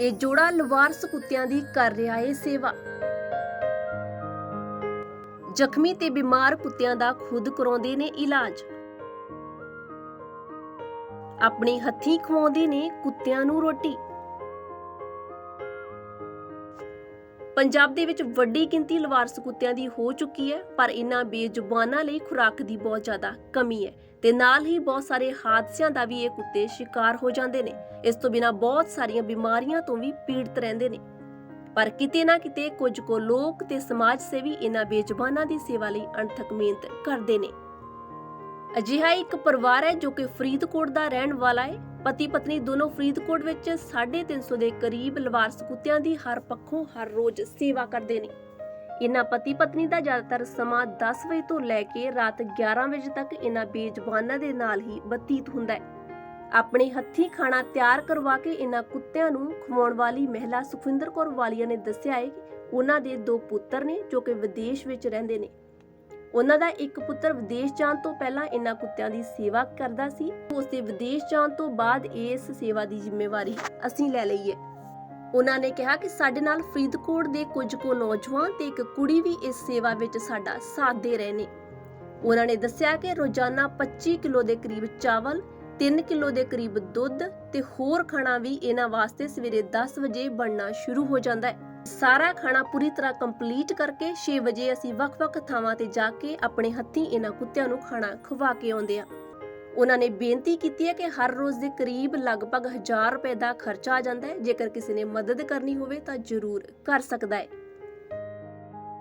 ਇਹ ਜੋੜਾ ਲਵਾਰਸ ਕੁੱਤਿਆਂ ਦੀ ਕਰ ਰਿਹਾ ਏ ਸੇਵਾ। ਜ਼ਖਮੀ ਤੇ ਬਿਮਾਰ ਕੁੱਤਿਆਂ ਦਾ ਖੁਦ ਕਰਾਉਂਦੇ ਨੇ ਇਲਾਜ। ਆਪਣੇ ਹੱਥੀਂ ਖਵਾਉਂਦੇ ਨੇ ਕੁੱਤਿਆਂ ਨੂੰ ਰੋਟੀ। ਪੰਜਾਬ ਦੇ ਵਿੱਚ ਵੱਡੀ ਗਿਣਤੀ ਲਵਾਰਸ ਕੁੱਤਿਆਂ ਦੀ ਹੋ ਚੁੱਕੀ ਹੈ, ਪਰ ਇਨ੍ਹਾਂ ਬੇਜ਼ੁਬਾਨਾਂ ਲਈ ਖੁਰਾਕ ਦੀ ਬਹੁਤ ਜ਼ਿਆਦਾ ਕਮੀ ਹੈ ਤੇ ਨਾਲ ਹੀ ਬਹੁਤ ਸਾਰੇ ਹਾਦਸਿਆਂ ਦਾ ਵੀ ਇਹ ਕੁੱਤੇ ਸ਼ਿਕਾਰ ਹੋ ਜਾਂਦੇ ਨੇ। ਇਸ ਤੋਂ ਬਿਨਾਂ ਬਹੁਤ ਸਾਰੀਆਂ ਬਿਮਾਰੀਆਂ ਤੋਂ ਵੀ ਪੀੜਤ ਰਹਿੰਦੇ ਨੇ। ਪਰ ਕਿਤੇ ਨਾ ਕਿਤੇ ਕੁਝ ਕੋ ਲੋਕ ਤੇ ਸਮਾਜ ਸੇਵੀ ਇਨ੍ਹਾਂ ਬੇਜ਼ੁਬਾਨਾਂ ਦੀ ਸੇਵਾ ਲਈ ਅਣਥਕ ਮਿਹਨਤ ਕਰਦੇ ਨੇ। ਅਜਿਹਾ ਇੱਕ ਪਰਿਵਾਰ ਹੈ ਜੋ ਕਿ ਫਰੀਦਕੋਟ ਦਾ ਰਹਿਣ ਵਾਲਾ ਹੈ। ਪਤੀ ਪਤਨੀ ਦੋਨੋਂ ਫਰੀਦਕੋਟ ਵਿੱਚ 350 ਦੇ ਕਰੀਬ ਲਵਾਰਸ ਕੁੱਤਿਆਂ ਦੀ ਹਰ ਪੱਖੋਂ ਹਰ ਰੋਜ਼ ਸੇਵਾ ਕਰਦੇ ਨੇ। ਇਹਨਾਂ ਪਤੀ ਪਤਨੀ ਦਾ ਜ਼ਿਆਦਾਤਰ ਸਮਾਂ 10 ਵਜੇ ਤੋਂ ਲੈ ਕੇ ਰਾਤ 11 ਵਜੇ ਤੱਕ ਇਹਨਾਂ ਬੇਜ਼ਬਾਨਾਂ ਦੇ ਨਾਲ ਹੀ ਬਤੀਤ ਹੁੰਦਾ ਹੈ। ਆਪਣੇ ਹੱਥੀਂ ਖਾਣਾ ਤਿਆਰ ਕਰਵਾ ਕੇ ਇਹਨਾਂ ਕੁੱਤਿਆਂ ਨੂੰ ਖਵਾਉਣ ਵਾਲੀ ਮਹਿਲਾ ਸੁਖਵਿੰਦਰ ਕੌਰ ਵਾਲੀਆ ਨੇ ਦੱਸਿਆ ਹੈ ਕਿ ਉਹਨਾਂ ਦੇ ਦੋ ਪੁੱਤਰ ਨੇ ਜੋ ਕਿ ਵਿਦੇਸ਼ ਵਿੱਚ ਰਹਿੰਦੇ ਨੇ। ਉਹਨਾਂ ਦਾ ਇੱਕ ਪੁੱਤਰ ਵਿਦੇਸ਼ ਜਾਣ ਤੋਂ ਪਹਿਲਾਂ ਇਹਨਾਂ ਕੁੱਤਿਆਂ ਦੀ ਸੇਵਾ ਕਰਦਾ ਸੀ। ਉਸ ਦੇ ਵਿਦੇਸ਼ ਜਾਣ ਤੋਂ ਬਾਅਦ ਇਸ ਸੇਵਾ ਦੀ ਜ਼ਿੰਮੇਵਾਰੀ ਅਸੀਂ ਲੈ ਲਈ ਹੈ ਉਹਨਾਂ ਨੇ ਕਿਹਾ ਕਿ ਸਾਡੇ ਨਾਲ ਫਰੀਦਕੋਟ ਦੇ ਕੁਝ ਕੋ ਨੌਜਵਾਨ ਤੇ ਇੱਕ ਕੁੜੀ ਵੀ ਇਸ ਸੇਵਾ ਵਿੱਚ ਸਾਡਾ ਸਾਥ ਦੇ ਰਹੇ ਨੇ। ਉਹਨਾਂ ਨੇ ਦੱਸਿਆ ਕਿ ਰੋਜ਼ਾਨਾ 25 ਕਿਲੋ ਦੇ ਕਰੀਬ ਚਾਵਲ 3 ਕਿਲੋ ਦੇ ਕਰੀਬ ਦੁੱਧ ਤੇ ਹੋਰ ਖਾਣਾ ਵੀ ਇਹਨਾਂ ਵਾਸਤੇ ਸਵੇਰੇ 10 ਵਜੇ ਬਣਨਾ ਸ਼ੁਰੂ ਹੋ ਜਾਂਦਾ ਹੈ। ਸਾਰਾ ਖਾਣਾ ਪੂਰੀ ਤਰ੍ਹਾਂ ਕੰਪਲੀਟ ਕਰਕੇ 6 ਵਜੇ ਅਸੀਂ ਵੱਖ-ਵੱਖ ਥਾਵਾਂ ਤੇ ਜਾ ਕੇ ਆਪਣੇ ਹੱਥੀਂ ਇਹਨਾਂ ਕੁੱਤਿਆਂ ਨੂੰ ਖਾਣਾ ਖਵਾ ਕੇ ਆਉਂਦੇ ਆ ਉਹਨਾਂ ਨੇ ਬੇਨਤੀ ਕੀਤੀ ਹੈ ਕਿ ਹਰ ਰੋਜ਼ ਦੇ ਕਰੀਬ ਲਗਭਗ 1000 ਰੁਪਏ ਦਾ ਖਰਚਾ ਆ ਜਾਂਦਾ ਹੈ। ਜੇਕਰ ਕਿਸੇ ਨੇ ਮਦਦ ਕਰਨੀ ਹੋਵੇ ਤਾਂ ਜ਼ਰੂਰ ਕਰ ਸਕਦਾ ਹੈ।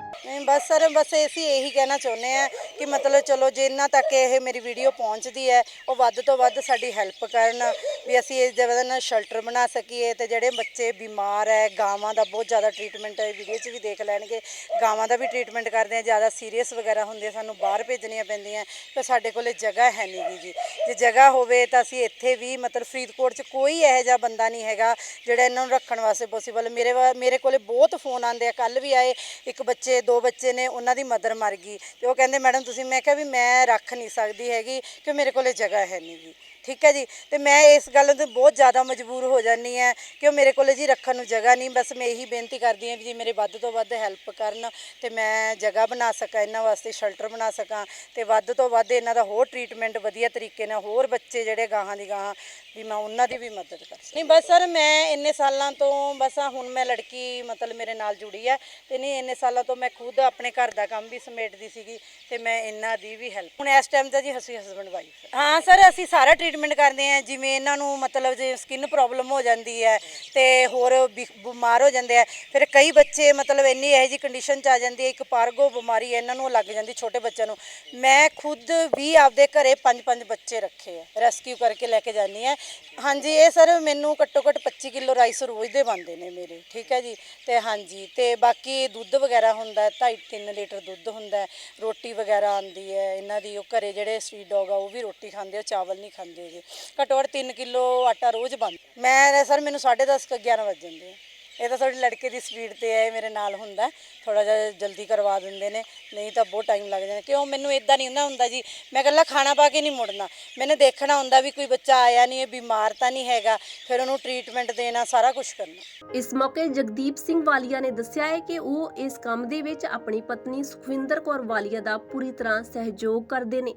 ਨਹੀਂ ਬਸ ਸਰ ਬਸ ਅਸੀਂ ਇਹੀ ਕਹਿਣਾ ਚਾਹੁੰਦੇ ਆ ਕਿ ਮਤਲਬ ਚਲੋ ਜਿੰਨਾ ਤੱਕ ਇਹ ਮੇਰੀ ਵੀਡੀਓ ਪਹੁੰਚਦੀ ਹੈ ਉਹ ਵੱਧ ਤੋਂ ਵੱਧ ਸਾਡੀ ਹੈਲਪ ਕਰਨ ਵੀ ਅਸੀਂ ਇਸ ਜਗ੍ਹਾ ਨਾਲ ਸ਼ੈਲਟਰ ਬਣਾ ਸਕੀਏ ਤੇ ਜਿਹੜੇ ਬੱਚੇ ਬਿਮਾਰ ਹੈ ਗਾਵਾਂ ਦਾ ਬਹੁਤ ਜ਼ਿਆਦਾ ਟ੍ਰੀਟਮੈਂਟ ਹੈ ਵੀਡੀਓ 'ਚ ਵੀ ਦੇਖ ਲੈਣਗੇ। ਗਾਵਾਂ ਦਾ ਵੀ ਟ੍ਰੀਟਮੈਂਟ ਕਰਦੇ ਆ ਜ਼ਿਆਦਾ ਸੀਰੀਅਸ ਵਗੈਰਾ ਹੁੰਦੇ ਆ, ਸਾਨੂੰ ਬਾਹਰ ਭੇਜਣੀਆਂ ਪੈਂਦੀਆਂ ਤੇ ਸਾਡੇ ਕੋਲੇ ਜਗ੍ਹਾ ਹੈ ਨਹੀਂ ਗੀ ਜੀ। ਜੇ ਜਗ੍ਹਾ ਹੋਵੇ ਤਾਂ ਅਸੀਂ ਇੱਥੇ ਵੀ ਮਤਲਬ ਫਰੀਦਕੋਟ 'ਚ ਕੋਈ ਇਹੋ ਜਿਹਾ ਬੰਦਾ ਨਹੀਂ ਹੈਗਾ ਜਿਹੜਾ ਇਹਨਾਂ ਨੂੰ ਰੱਖਣ ਵਾਸਤੇ ਪੋਸੀਬਲ ਮੇਰੇ ਵਾ- ਮੇਰੇ ਕੋਲੇ ਬਹੁਤ ਫੋਨ ਆਉਂਦੇ ਆ ਕੱਲ ਵੀ ਆਏ ਇੱਕ ਬੱਚੇ ਦੋ ਬੱਚੇ ਨੇ, ਉਹਨਾਂ ਦੀ ਮਦਰ ਮਰ ਗਈ ਤੇ ਉਹ ਕਹਿੰਦੇ, ਮੈਡਮ, ਤੁਸੀਂ ਮੈਂ ਕਿਹਾ ਵੀ ਮੈਂ ਰੱਖ ਨਹੀਂ ਸਕਦੀ ਹੈਗੀ ਕਿ ਮੇਰੇ ਕੋਲੇ ਜਗ੍ਹਾ ਹੈ ਨਹੀਂ ਗੀ ਠੀਕ ਹੈ ਜੀ? ਤੇ ਮੈਂ ਇਸ ਗੱਲ ਤੋਂ ਬਹੁਤ ਜ਼ਿਆਦਾ ਮਜਬੂਰ ਹੋ ਜਾਂਦੀ ਹਾਂ ਕਿ ਉਹ ਮੇਰੇ ਕੋਲੇ ਜੀ ਰੱਖਣ ਨੂੰ ਜਗ੍ਹਾ ਨਹੀਂ। ਬਸ ਮੈਂ ਇਹੀ ਬੇਨਤੀ ਕਰਦੀ ਹਾਂ ਵੀ ਜੀ ਮੇਰੇ ਵੱਧ ਤੋਂ ਵੱਧ ਹੈਲਪ ਕਰਨ ਤੇ ਮੈਂ ਜਗ੍ਹਾ ਬਣਾ ਸਕਾਂ, ਇਹਨਾਂ ਵਾਸਤੇ ਸ਼ੈਲਟਰ ਬਣਾ ਸਕਾਂ ਤੇ ਵੱਧ ਤੋਂ ਵੱਧ ਇਹਨਾਂ ਦਾ ਹੋਰ ਟ੍ਰੀਟਮੈਂਟ ਵਧੀਆ ਤਰੀਕੇ ਨਾਲ ਹੋਰ ਬੱਚੇ ਜਿਹੜੇ ਗਾਹਾਂ ਦੀ ਗਾਹਾਂ ਵੀ ਮੈਂ ਉਹਨਾਂ ਦੀ ਵੀ ਮਦਦ ਕਰ ਨਹੀਂ, ਬਸ ਸਰ, ਮੈਂ ਇੰਨੇ ਸਾਲਾਂ ਤੋਂ ਬਸ ਆਹ ਹੁਣ ਮੈਂ ਲੜਕੀ ਮਤਲਬ ਮੇਰੇ ਨਾਲ ਜੁੜੀ ਹੈ ਤੇ ਨਹੀਂ, ਇੰਨੇ ਸਾਲਾਂ ਤੋਂ ਮੈਂ ਖੁਦ ਆਪਣੇ ਘਰ ਦਾ ਕੰਮ ਵੀ ਸਮੇਟਦੀ ਸੀਗੀ ਤੇ ਮੈਂ ਇਹਨਾਂ ਦੀ ਵੀ ਹੈਲਪ ਹੁਣ ਇਸ ਟਾਈਮ ਤਾਂ ਜੀ ਅਸੀਂ ਹਸਬੰਡ ਵਾਈਫ ਹਾਂ ਸਰ ਅਸੀਂ ਸਾਰਾ ਟ੍ਰੀਟਮੈਂਟ ਕਰਦੇ ਹਾਂ, ਜਿਵੇਂ ਇਹਨਾਂ ਨੂੰ ਮਤਲਬ ਜੇ ਸਕਿਨ ਪ੍ਰੋਬਲਮ ਹੋ ਜਾਂਦੀ ਹੈ ਤੇ ਹੋਰ ਬਿ- ਬਿਮਾਰ ਹੋ ਜਾਂਦੇ ਆ, ਫਿਰ ਕਈ ਬੱਚੇ ਮਤਲਬ ਇੰਨੀ ਇਹੋ ਜਿਹੀ ਕੰਡੀਸ਼ਨ ਚ ਆ ਜਾਂਦੀ ਹੈ, ਇੱਕ ਪਾਰਗੋ ਬਿਮਾਰੀ ਹੈ, ਇਹਨਾਂ ਨੂੰ ਲੱਗ ਜਾਂਦੀ ਛੋਟੇ ਬੱਚਿਆਂ ਨੂੰ। ਮੈਂ ਖੁਦ ਵੀ ਆਪਦੇ ਘਰੇ ਪੰਜ ਪੰਜ ਬੱਚੇ ਰੱਖੇ ਆ ਰੈਸਕਿਊ ਕਰਕੇ ਲੈ ਕੇ ਜਾਂਦੀ ਆ ਹਾਂਜੀ, ਇਹ ਸਰ ਮੈਨੂੰ ਘੱਟੋ ਘੱਟ 25 ਕਿਲੋ ਰਾਈਸ ਰੋਜ਼ ਦੇ ਬਣਦੇ ਨੇ ਮੇਰੇ, ਠੀਕ ਹੈ ਜੀ? ਤੇ ਹਾਂਜੀ, ਤੇ ਬਾਕੀ ਦੁੱਧ ਵਗੈਰਾ ਹੁੰਦਾ ਹੈ 2.5 3 ਲੀਟਰ ਦੁੱਧ ਹੁੰਦਾ ਹੈ, ਰੋਟੀ ਵਗੈਰਾ ਆਉਂਦੀ ਹੈ, ਇਹਨਾਂ ਦੀ ਉਹ ਘਰੇ ਜਿਹੜੇ ਸਟਰੀਟ ਡੌਗ ਆ, ਉਹ ਵੀ ਰੋਟੀ ਖਾਂਦੇ ਆ, ਚਾਵਲ ਨਹੀਂ ਖਾਂਦੇ ਹੈਗੇ। ਘੱਟੋ ਘੱਟ 3 ਕਿਲੋ ਆਟਾ ਰੋਜ਼ ਬਣ ਮੈਂ ਸਰ ਮੈਨੂੰ 10:30 11 ਵੱਜ ਜਾਂਦੇ ਆ। ਇਹ ਤਾਂ ਤੁਹਾਡੇ ਲੜਕੇ ਦੀ ਸਪੀਡ ਤੇ ਹੈ, ਇਹ ਮੇਰੇ ਨਾਲ ਹੁੰਦਾ ਥੋੜਾ ਜਿਹਾ ਜਲਦੀ ਕਰਵਾ ਦਿੰਦੇ ਨੇ, ਨਹੀਂ ਤਾਂ ਬਹੁਤ ਟਾਈਮ ਲੱਗ ਜਾਂਦਾ। ਕਿਉਂ? ਮੈਨੂੰ ਇਦਾਂ ਨਹੀਂ ਹੁੰਦਾ ਹੁੰਦਾ ਜੀ। ਮੈਂ ਇਕੱਲਾ ਖਾਣਾ ਪਾ ਕੇ ਨਹੀਂ ਮੁੜਨਾ। ਮੈਨੇ ਦੇਖਣਾ ਹੁੰਦਾ ਵੀ ਕੋਈ ਬੱਚਾ ਆਇਆ ਨਹੀਂ, ਇਹ ਬਿਮਾਰ ਤਾਂ ਨਹੀਂ ਹੈਗਾ। ਫਿਰ ਉਹਨੂੰ ਟ੍ਰੀਟਮੈਂਟ ਦੇਣਾ, ਸਾਰਾ ਕੁਝ ਕਰਨਾ। ਇਸ ਮੌਕੇ ਜਗਦੀਪ ਸਿੰਘ ਵਾਲੀਆ ਨੇ ਦੱਸਿਆ ਹੈ ਕਿ ਉਹ ਇਸ ਕੰਮ ਦੇ ਵਿੱਚ ਆਪਣੀ ਪਤਨੀ ਸੁਖਵਿੰਦਰ ਕੌਰ ਵਾਲੀਆ ਦਾ ਪੂਰੀ ਤਰ੍ਹਾਂ ਸਹਿਯੋਗ ਕਰਦੇ ਨੇ।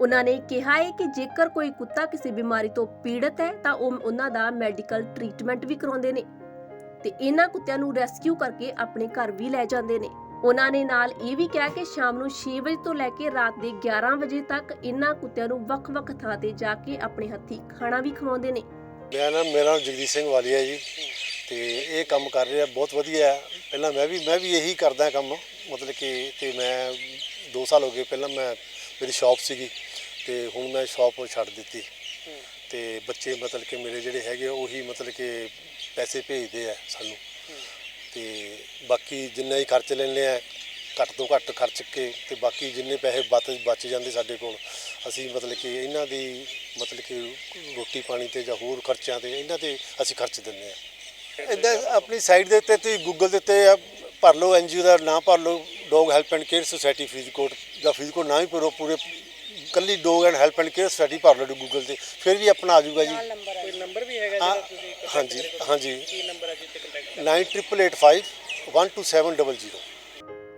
ਉਹਨਾਂ ਨੇ ਕਿਹਾ ਹੈ ਕਿ ਜੇਕਰ ਕੋਈ ਕੁੱਤਾ ਕਿਸੇ ਬਿਮਾਰੀ ਤੋਂ ਪੀੜਤ ਹੈ, ਤਾਂ ਉਹ ਉਹਨਾਂ ਦਾ ਮੈਡੀਕਲ ਟ੍ਰੀਟਮੈਂਟ ਵੀ ਕਰਾਉਂਦੇ ਨੇ। ਤੇ ਇਹਨਾਂ ਕੁੱਤਿਆਂ ਨੂੰ ਰੈਸਕਿਊ ਕਰਕੇ ਆਪਣੇ ਘਰ ਵੀ ਲੈ ਜਾਂਦੇ ਨੇ। ਉਹਨਾਂ ਨੇ ਨਾਲ ਇਹ ਵੀ ਕਿਹਾ ਕਿ ਸ਼ਾਮ ਨੂੰ 6 ਵਜੇ ਤੋਂ ਲੈ ਕੇ ਰਾਤ ਦੇ 11 ਵਜੇ ਤੱਕ ਇਹਨਾਂ ਕੁੱਤਿਆਂ ਨੂੰ ਵੱਖ-ਵੱਖ ਥਾਂ ਤੇ ਜਾ ਕੇ ਆਪਣੇ ਹੱਥੀਂ ਖਾਣਾ ਵੀ ਖਵਾਉਂਦੇ ਨੇ। ਮੇਰਾ ਨਾਮ ਮੇਰਾ ਨਾਮ ਜਗਦੀਪ ਸਿੰਘ ਵਾਲੀਆ ਜੀ ਤੇ ਇਹ ਕੰਮ ਕਰ ਰਿਹਾ ਬਹੁਤ ਵਧੀਆ ਹੈ। ਪਹਿਲਾਂ ਮੈਂ ਵੀ ਮੈਂ ਵੀ ਇਹੀ ਕਰਦਾ ਕੰਮ ਮਤਲਬ ਕਿ ਤੇ ਮੈਂ 2 ਸਾਲ ਹੋ ਗਏ ਪਹਿਲਾਂ ਮੈਂ ਮੇਰੀ ਸ਼ਾਪ ਸੀਗੀ ਤੇ ਹੁਣ ਮੈਂ ਸ਼ਾਪ ਛੱਡ ਦਿੱਤੀ। ਤੇ ਬੱਚੇ ਮਤਲਬ ਕਿ ਮੇਰੇ ਜਿਹੜੇ ਹੈਗੇ ਉਹੀ ਮਤਲਬ ਕਿ ਪੈਸੇ ਭੇਜਦੇ ਆ ਸਾਨੂੰ। ਤੇ ਬਾਕੀ ਜਿੰਨਾ ਹੀ ਖਰਚ ਲੈਂਦੇ ਆ ਘੱਟ ਤੋਂ ਘੱਟ ਖਰਚ ਕੇ ਤੇ ਬਾਕੀ ਜਿੰਨੇ ਪੈਸੇ ਬਚ ਬਚ ਜਾਂਦੇ ਸਾਡੇ ਕੋਲ ਅਸੀਂ ਮਤਲਬ ਕਿ ਇਹਨਾਂ ਦੀ ਮਤਲਬ ਕਿ ਰੋਟੀ ਪਾਣੀ ਤੇ ਜਾਂ ਹੋਰ ਖਰਚਿਆਂ ਤੇ ਇਹਨਾਂ ਤੇ ਅਸੀਂ ਖਰਚ ਦਿੰਦੇ ਆ। ਇਦਾਂ ਆਪਣੀ ਸਾਈਟ ਦੇ ਉੱਤੇ ਤੁਸੀਂ ਗੂਗਲ ਦੇ ਉੱਤੇ ਆ, ਭਰ ਲਓ ਐਨਜੀਓ ਦਾ ਨਾਮ ਭਰ ਲਓ dog help and care society Faridkot ਜਾਂ ਫਰੀਦਕੋਟ ਨਾ ਵੀ ਭਰੋ ਪੂਰੇ ਕੱਲੀ dog and help and care society ਭਰ ਲਓ ਗੂਗਲ ਤੇ ਫਿਰ ਵੀ ਆਪਣਾ ਆ ਜਾਊਗਾ ਜੀ। ਨੰਬਰ ਕੋਈ ਨੰਬਰ ਵੀ ਹੈਗਾ ਹਾਂ। ਜਿਹੜਾ ਤੁਸੀਂ ਹਾਂਜੀ ਹਾਂਜੀ। ਕੀ ਨੰਬਰ ਹੈ ਜਿੱਤੇ ਕੰਟੈਕਟ 9885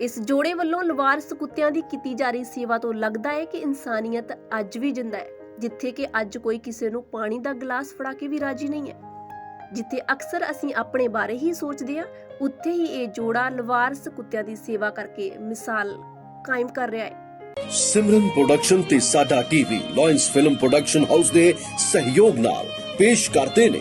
ਇਸ ਜੋੜੇ ਵੱਲੋਂ ਲਵਾਰਸ ਕੁੱਤਿਆਂ ਦੀ ਕੀਤੀ ਜਾ ਰਹੀ ਸੇਵਾ ਤੋਂ ਲੱਗਦਾ ਹੈ ਕਿ ਇਨਸਾਨੀਅਤ ਅੱਜ ਵੀ ਜਿੰਦਾ ਹੈ ਜਿੱਥੇ ਕਿ ਅੱਜ ਕੋਈ ਕਿਸੇ ਨੂੰ ਪਾਣੀ ਦਾ ਗਲਾਸ ਫੜਾ ਕੇ ਵੀ ਰਾਜੀ ਨਹੀਂ ਹੈ। ਜਿੱਥੇ ਅਕਸਰ ਅਸੀਂ ਆਪਣੇ ਬਾਰੇ ਹੀ ਸੋਚਦੇ ਹਾਂ ਉੱਥੇ ਹੀ ਇਹ ਜੋੜਾ ਲਵਾਰਸ ਕੁੱਤਿਆਂ ਦੀ ਸੇਵਾ ਕਰਕੇ ਮਿਸਾਲ ਕਾਇਮ ਕਰ ਰਿਹਾ ਹੈ। ਸਿਮਰਨ ਪ੍ਰੋਡਕਸ਼ਨ ਤੇ ਸਾਡਾ TV lions film production house ਦੇ ਸਹਿਯੋਗ ਨਾਲ ਪੇਸ਼ ਕਰਦੇ ਨੇ